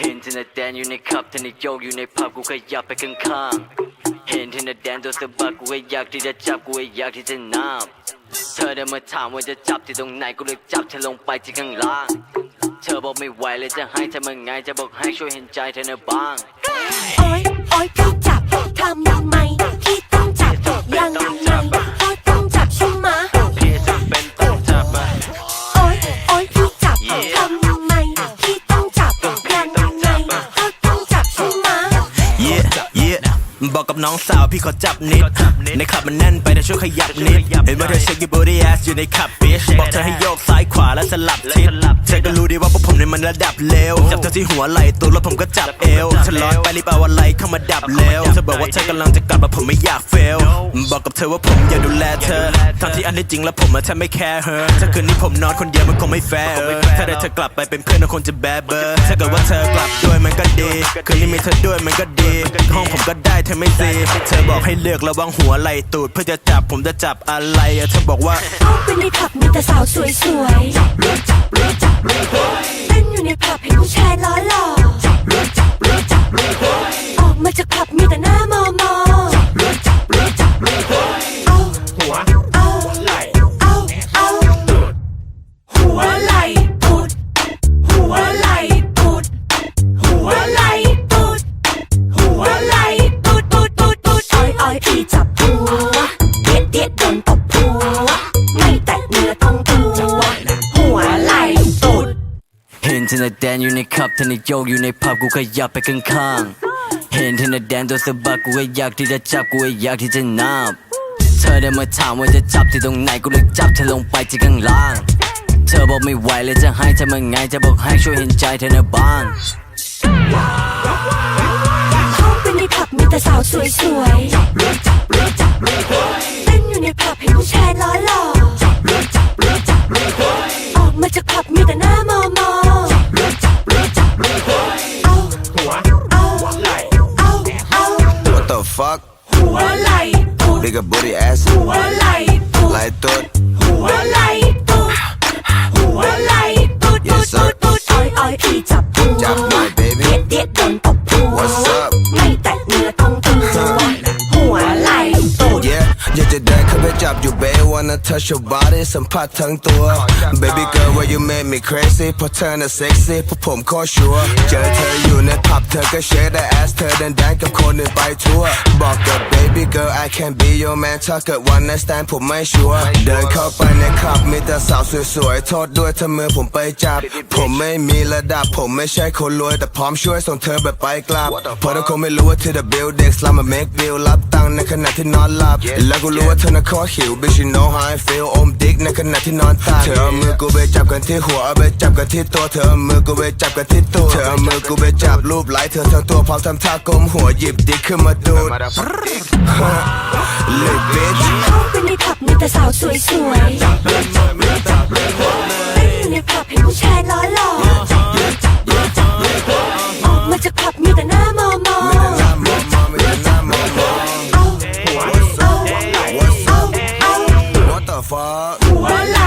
เห็นเธอในะแดนอยู่ในคับเธอในโยกอยู่ในผับกูขยับไปข้างๆเห็นเธอในะแดนโดนสะบัดกูก็อยากที่จะจับกูก็อยากที่จะนับเธอเดินมาถามว่าจะจับที่ตรงไหนกูเลยจับเธอลงไปที่ข้างล่าง เธอบอกไม่ไหวเลยจะให้เธอมาไงจะบอกให้ช่วยเห็นใจเธอหน่อยบ้าง โอ๊ย โอ๊ยพี่จับทำยังไงพี่ต้องจับยังไง บอกกับน้องสาวพี่ขอจับนิด ในขับมันแน่นไปแต่ช่วยขยับนิด เห็นว่าเธอเช็คยูบอดี้แอสอยู่ในขับบิชบอกเธอให้โยกซ้ายขวาแล้วสลับทิศเธอก็รู้ดีว่าพวกผมเนี่ยมันระดับเลวจับเธอที่หัวไหล่ตัวแล้วผมก็จับเอวเธอร้อนไปรีบเอาอะไรเข้ามาดับเร็วเธอบอกว่าเธอกำลังจะกลับมาผมไม่อยากเฟลบอกกับเธอว่าผมอยากดูแลเธอทั้งที่อันที่จริงแล้วผมอะแทบไม่แคร์เธอถ้าคืนนี้ผมนอนคนเดียวมันคงไม่แฟร์เออถ้าได้เธอกลับไปเป็นเพื่อนก็คงจะแบดเบอร์ถ้าเกิดว่าเธอกลับด้วยมันก็ดีคืนนี้มีเธอด้วยมันก็ดีห้องผมก็ได้เธอไม่ซีเธอบอกให้เลือกระวังหัวไหล่ตูดเพื่อจะจับผมจะจับอะไรอะเธอบอกว่าเอาไปในผับมีแต่สาวสวยๆจับเรือจับเรือจับเรือ เห็นเธอในแดนอยู่ในคับเธอในโยกอยู่ในผับกูขยับไปข้างๆ เห็นเธอในแดนโดนสะบัดกูก็อยากที่จะจับกูก็อยากที่จะนับ เธอเดินมาถามว่าจะจับที่ตรงไหนกูเลยจับเธอลงไปที่ข้างล่าง เธอบอกไม่ไหวเลยจะให้เธอมาไงจะบอกให้ช่วยเห็นใจเธอน่อยบ้างเข้าไปในผับมีแต่สาวสวยๆจับเรือจับเรือจับเรือเต้นอยู่ในผับเห็นผู้ชายล้อหล่อ fuck? หัวไหลปูด Bigger booty ass หัวไหลปูด like babe wanna touch your body สัมผัสทั้งตัว baby girl why you make me crazy เพราะเธอน่ะ sexy เพราะผมโคตรชัวร์เจอเธออยู่ในผับเธอก็เชคแต่ ass เธอเดินแดนกับคนอื่นไปทั่ว บอกกับ baby girl I can be your man ถ้าเกิด one night stand ผมไม่ชัวร์เดินเข้าไปในคลับมีแต่สาวสวยๆ โทษด้วยถ้ามือผมไปจับ ผมไม่มีระดับผมไม่ใช่คนรวย แต่พร้อมช่วยส่งเธอแบบไปกลับเพราะทุกคนไม่รู้ว่า to the building สลัมมา make bill รับตังค์ในขณะที่นอนหลับ แล้วกูรู้ว่าเธอน่ะคอหิว bitch you know how I feel อมดิกในขณะที่นอนตาเธอเอามือกูไปจับกันที่หัวเอาไปจับกันที่ตัวเธอเอามือกูไปจับกันที่ตัวเธอเอามือกูไปจับรูปไหล่เธอทั้งตัวพร้อมทำท่าก้มหัวหยิบดิกขึ้นมาดูด Little bitch เข้าไปในผับมีแต่สาวสวยๆจับเลยจับเลยจับเลยเต้นอยู่ในผับให้ผู้ชายล้อหล่อจับเลยจับเลยจับเลยออกมาจากผับมีแต่หน้ามอมอหน้ามองมอามองมองเอาเอาเอาเอา What the fuck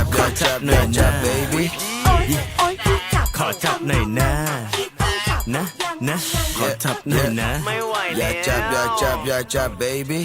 อยากจับอยากจับอยากจับ baby โอ้ยโอ้ยพี่จับขอจับหน่อยนะ พี่ต้องจับนะยังไงนะ ขอจับหน่อยนะอยากจับอยากจับอยากจับ baby